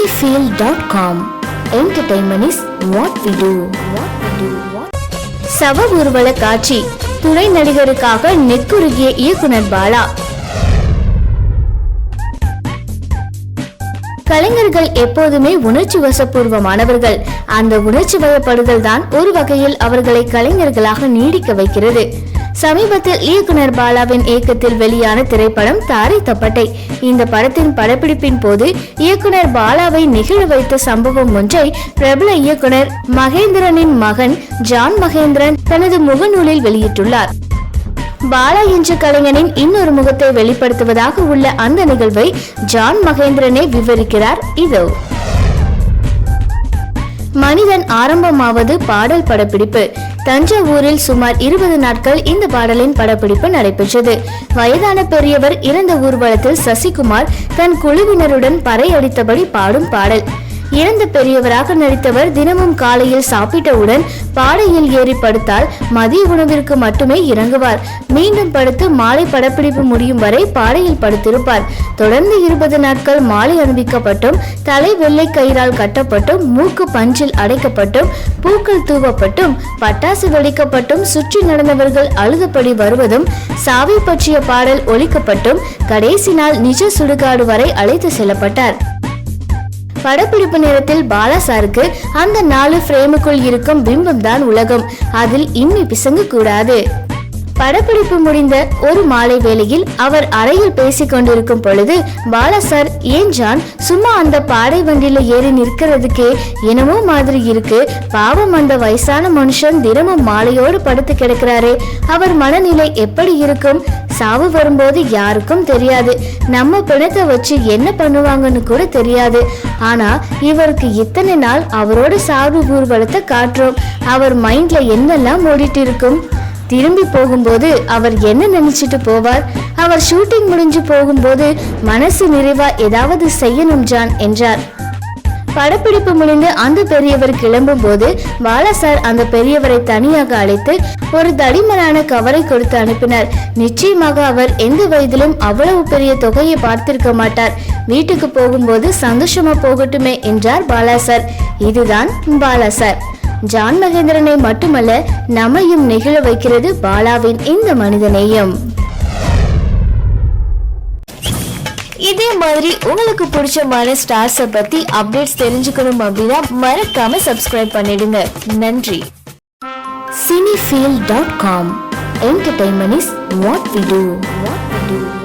cinefield.com Entertainment is what we do. What we do. What சவ ஊர்வல காட்சி துணை நடிகருக்காக நெக்குருகிய இயக்குனர் பாலா கலைஞர்கள் எப்போதுமே உணர்ச்சி வசப்பூர்வமானவர்கள். அந்த உணர்ச்சி வயப்படுதல் தான் ஒரு வகையில் அவர்களை கலைஞர்களாக நீடிக்க வைக்கிறது. சமீபத்தில் இயக்குனர் பாலாவின் இயக்கத்தில் வெளியான திரைப்படம் தாரை தப்பட்டை. இந்த படத்தின் படப்பிடிப்பின் போது இயக்குனர் பாலாவை நெகிழ வைத்த சம்பவம் ஒன்றை பிரபல இயக்குனர் மகேந்திரனின் மகன் ஜான் மகேந்திரன் தனது முகநூலில் வெளியிட்டுள்ளார். பாலா என்ற கலைஞனின் இன்னொரு முகத்தை வெளிப்படுத்துவதாக உள்ள அந்த நிகழ்வை ஜான் மகேந்திரனே விவரிக்கிறார். இதோ. மனிதன் ஆரம்பமாவது பாடல் படப்பிடிப்பு. தஞ்சாவூரில் சுமார் இருபது நாட்கள் இந்த பாடலின் படப்பிடிப்பு நடைபெற்றது. வயதான பெரியவர் இறந்த ஊர்வலத்தில் சசிகுமார் தன் குழுவினருடன் பறையடித்தபடி பாடும் பாடல். இறந்த பெரியவராக நடித்தவர் தினமும் காலையில் சாப்பிட்டவுடன் பாடையில் ஏறி படுத்தால் மதிய உணவிற்கு மட்டுமே இறங்குவார். மீண்டும் படுத்து மாலை படப்பிடிப்பு முடியும் வரை பாடையில் படுத்திருப்பார். தொடர்ந்து இருபது நாட்கள் மாலை அணிவிக்கப்பட்டும் தலை வெள்ளை கயிறால் கட்டப்பட்டும் மூக்கு பஞ்சில் அடைக்கப்பட்டும் பூக்கள் தூவப்பட்டும் பட்டாசு வெடிக்கப்பட்டும் சுற்றி நடந்தவர்கள் அழுதபடி வருவதும் சாவை பற்றிய பாடல் ஒலிக்கப்பட்டும் கடைசி நாள் நிஜ சுடுகாடு வரை அழைத்து செல்லப்பட்டார். படப்பிடிப்பு நேரத்தில் பாலா சாருக்கு அந்த நாலு ஃப்ரேமுக்குள் இருக்கும் பிம்பம் தான் உலகம். அதில் இம்மி பிசங்க கூடாது படப்பிடிப்பு முடிந்த ஒரு மாலை வேளையில் அவர் அறையில் பேசிக் கொண்டிருக்கும் பொழுது பாலா சார் ஏன் ஜான்? சும்மா அந்த பாடை வண்டியில ஏறி நிற்கிறதுக்கே என்னமோ மாதிரி இருக்கு. பாவம் அந்த வயசான மனுஷன் தினமும் மாலையோடு படுத்து கிடக்கிறாரே. அவர் மனநிலை எப்படி இருக்கும்? சாவு வரும்போது யாருக்கும் தெரியாது. நம்ம பிணத்தை வச்சு என்ன பண்ணுவாங்கன்னு கூட தெரியாது. ஆனா இவருக்கு இத்தனை நாள் அவரோட சாவு ஊர்வலத்தை காட்டுறோம் அவர் மைண்ட்ல என்னெல்லாம் ஓடிட்டு இருக்கும்? திரும்பி போகும்போது அவர் என்ன நினைச்சிட்டு போவார்? அவர் ஷூட்டிங் முடிஞ்சு போகும்போது மனசு நிறைவா ஏதாவது செய்யணும் ஜான் என்றார். படப்பிடிப்பு முடிந்து அந்த பெரியவர் கிளம்பும் போது பாலா சார் அந்த பெரியவரை தனியாக அழைத்து ஒரு தடிமனான கவரை கொடுத்து அனுப்பினார். நிச்சயமாக அவர் எந்த வயதிலும் அவ்வளவு பெரிய தொகையை பார்த்திருக்க மாட்டார். வீட்டுக்கு போகும்போது சந்தோஷமா போகட்டுமே என்றார் பாலா சார். இதுதான் பாலா சார். ஜான் மகேந்திரனை மட்டுமல்ல நம்மையும் நெகிழ வைக்கிறது பாலாவின் இந்த மனிதநேயம். இதே மாதிரி உங்களுக்கு பிடிச்சமான ஸ்டார்ஸை பத்தி அப்டேட்ஸ் தெரிஞ்சுக்கணும் அப்படின்னா மறக்காம சப்ஸ்கிரைப் பண்ணிடுங்க. நன்றி. Cinefeel dot com entertainment is what we do what we do